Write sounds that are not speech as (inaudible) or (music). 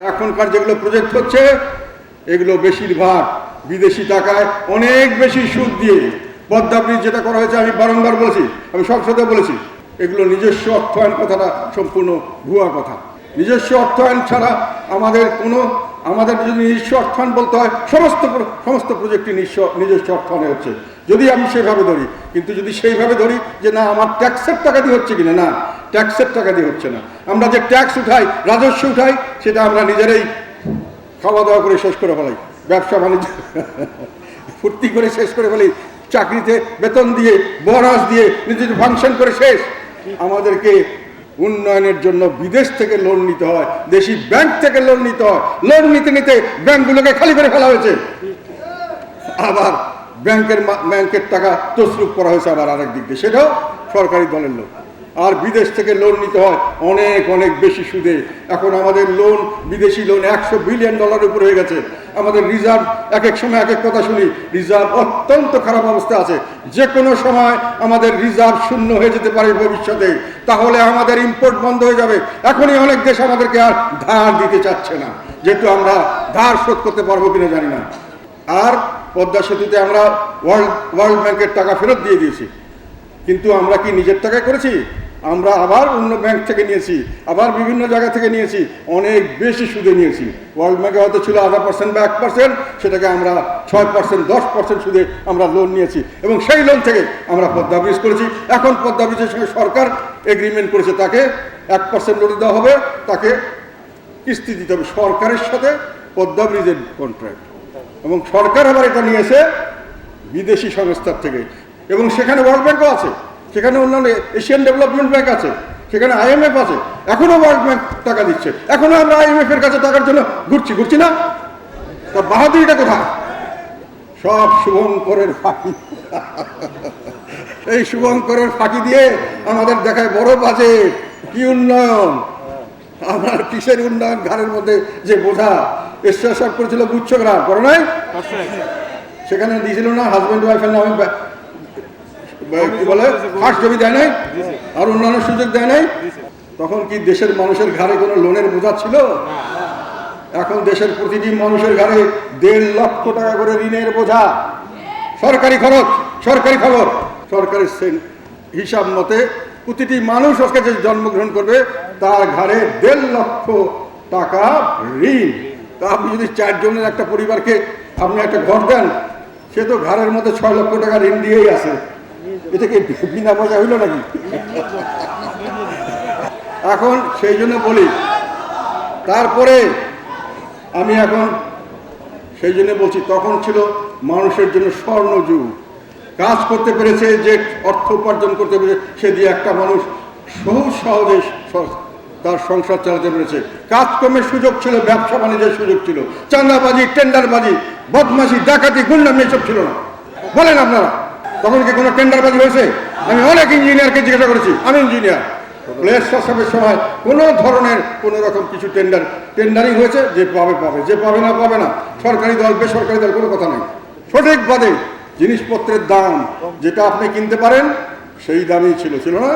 এখনকার যেগুলো প্রজেক্ট হচ্ছে, এগুলো বেশিরভাগ বিদেশি টাকায় অনেক বেশি সুদ দিয়ে পদ্মা যেটা করা হয়েছে, আমি বারংবার বলেছি, আমি সংসদে বলেছি, এগুলো নিজস্ব অর্থায়ন কথাটা সম্পূর্ণ ভুয়া কথা। নিজস্ব অর্থায়ন ছাড়া আমাদের কোনো আমাদের যদি নিজস্ব অর্থায়ন বলতে হয়, সমস্ত সমস্ত প্রজেক্টই নিজস্ব নিজস্ব অর্থায়নে হচ্ছে। যদি আমি সেভাবে ধরি, কিন্তু যদি সেইভাবে ধরি যে না, আমার ট্যাক্সের টাকা দিয়ে হচ্ছে কিনা, না। ট্যাক্সের টাকা দিয়ে হচ্ছে না। আমরা যে ট্যাক্স উঠাই, রাজস্ব উঠাই, সেটা আমরা নিজেরাই খাওয়া দাওয়া করে শেষ করে ফেলাই, ব্যবসা বাণিজ্য (laughs) ফুর্তি করে শেষ করে ফেলি, চাকরিতে বেতন দিয়ে বোনাস দিয়ে, নিজের ফাংশন করে শেষ। আমাদেরকে উন্নয়নের জন্য বিদেশ থেকে লোন নিতে হয়, দেশি ব্যাংক থেকে লোন নিতে হয়। লোন নিতে নিতে ব্যাংকগুলোকে খালি করে ফেলা হয়েছে। আবার ব্যাংকের ব্যাংকের টাকা তসরুপ করা হয়েছে আবার আরেক দিক দিয়ে। সেটাও সরকারি দলের লোক। আর বিদেশ থেকে লোন নিতে হয়, অনেক অনেক বেশি সুদে। এখন আমাদের লোন বিদেশি লোন একশো বিলিয়ন ডলার উপর হয়ে গেছে। আমাদের রিজার্ভ এক এক সময় এক এক কথা শুনি রিজার্ভ অত্যন্ত খারাপ অবস্থা আছে। যে কোনো সময় আমাদের রিজার্ভ শূন্য হয়ে যেতে পারে ভবিষ্যতে। তাহলে আমাদের ইম্পোর্ট বন্ধ হয়ে যাবে। এখনই অনেক দেশ আমাদেরকে আর ধার দিতে চাচ্ছে না। যেহেতু আমরা ধার শোধ করতে পারব কিনা জানি না। আর পদ্মা সেতুতে আমরা ওয়ার্ল্ড ওয়ার্ল্ড ব্যাংকের টাকা ফেরত দিয়ে দিয়েছি। কিন্তু আমরা কি নিজের টাকায় করেছি? আমরা আবার অন্য ব্যাংক থেকে নিয়েছি, আবার বিভিন্ন জায়গা থেকে নিয়েছি, অনেক বেশি সুদে নিয়েছি। ওয়ার্ল্ড ব্যাংকে হয়তো ছিল আধা পার্সেন্ট বা এক পার্সেন্ট সেটাকে আমরা ছয় পার্সেন্ট দশ পার্সেন্ট সুদে আমরা লোন নিয়েছি এবং সেই লোন থেকে আমরা পদ্মা ব্রিজ করেছি। এখন পদ্মা ব্রিজের সঙ্গে সরকার এগ্রিমেন্ট করেছে, তাকে এক পার্সেন্ট লোন দেওয়া হবে, তাকে কিস্তি দিতে হবে সরকারের সাথে পদ্মা ব্রিজের কন্ট্রাক্ট এবং সরকার আবার এটা নিয়েছে বিদেশি সংস্থার থেকে। এবং সেখানে ওয়ার্ল্ড ব্যাংকও আছে। সেখানে অন্যান্য এশিয়ান ডেভেলপমেন্ট ব্যাংক আছে সেখানে আইএমএফ আছে এখনও ওয়ার্ল্ড ব্যাংক টাকা দিচ্ছে। এখনও আমরা আইএমএফ এর কাছে টাকার জন্য ঘুরছি ঘুরছি না? তা বাহাদুরিটা কোথায়? সব শুভঙ্করের ফাঁকি। এই শুভঙ্করের ফাঁকি দিয়ে আমাদের দেখায় বড় বাজেট কি উন্নয়ন? আমার কিসের উন্নয়ন ঘরের মধ্যে যে বোঝা? এসআর সব করেছিল গুচ্ছগ্রাম করে নাই? সেখানে দিয়েছিল না হাজব্যান্ড ওয়াইফের নামে কি বলে ফার্স্ট জমি দেয় নাই, আর অন্যান্য সুযোগ দেয় নাই, তখন কি দেশের মানুষের ঘাড়ে কোনো লোনের বোঝা ছিল? এখন দেশের প্রতিটি মানুষের ঘাড়ে দেড় লক্ষ টাকা করে ঋণের বোঝা। সরকারি খরচ, সরকারি খবর। সরকারি হিসাব মতে প্রতিটি মানুষ আজকে যে জন্মগ্রহণ করবে, তার ঘাড়ে দেড় লক্ষ টাকা ঋণ। তা আপনি যদি চারজনের একটা পরিবারকে আপনি একটা ঘর দেন, সে তো ঘরের মধ্যে ছয় লক্ষ টাকা ঋণ দিয়েই আছে। এটা কি বিনা পয়সা হইল নাকি? এখন সেই জন্য বলি, তারপরে আমি এখন সেই জন্য বলছি, তখন ছিল মানুষের জন্য স্বর্ণযুগ কাজ করতে পেরেছে, যে অর্থ উপার্জন করতে পেরেছে, সে দিয়ে একটা মানুষ সহজ সহজে তার সংসার চালাতে পেরেছে। কাজকর্মের সুযোগ ছিল, ব্যবসা বাণিজ্যের সুযোগ ছিল, চাঁদাবাজি, টেন্ডারবাজি, বদমাশি, ডাকাতি, গুন্ডামি, এসব ছিল না। বলেন আপনারা। তখন কি কোনো টেন্ডার টেন্ডারবাজি হয়েছে? আমি অনেক ইঞ্জিনিয়ারকে জিজ্ঞাসা করেছি, আমি ইঞ্জিনিয়ার। প্লেস প্রস্তাবের সময় কোনো ধরনের কোনো রকম কিছু টেন্ডার, টেন্ডারিং হয়েছে? যে পাবে পাবে। যে পাবে না পাবে না। সরকারি দল, বেসরকারি দল, কোনো কথা নেই। সঠিকভাবে জিনিসপত্রের দাম যেটা আপনি কিনতে পারেন, সেই দামই ছিল ছিল না?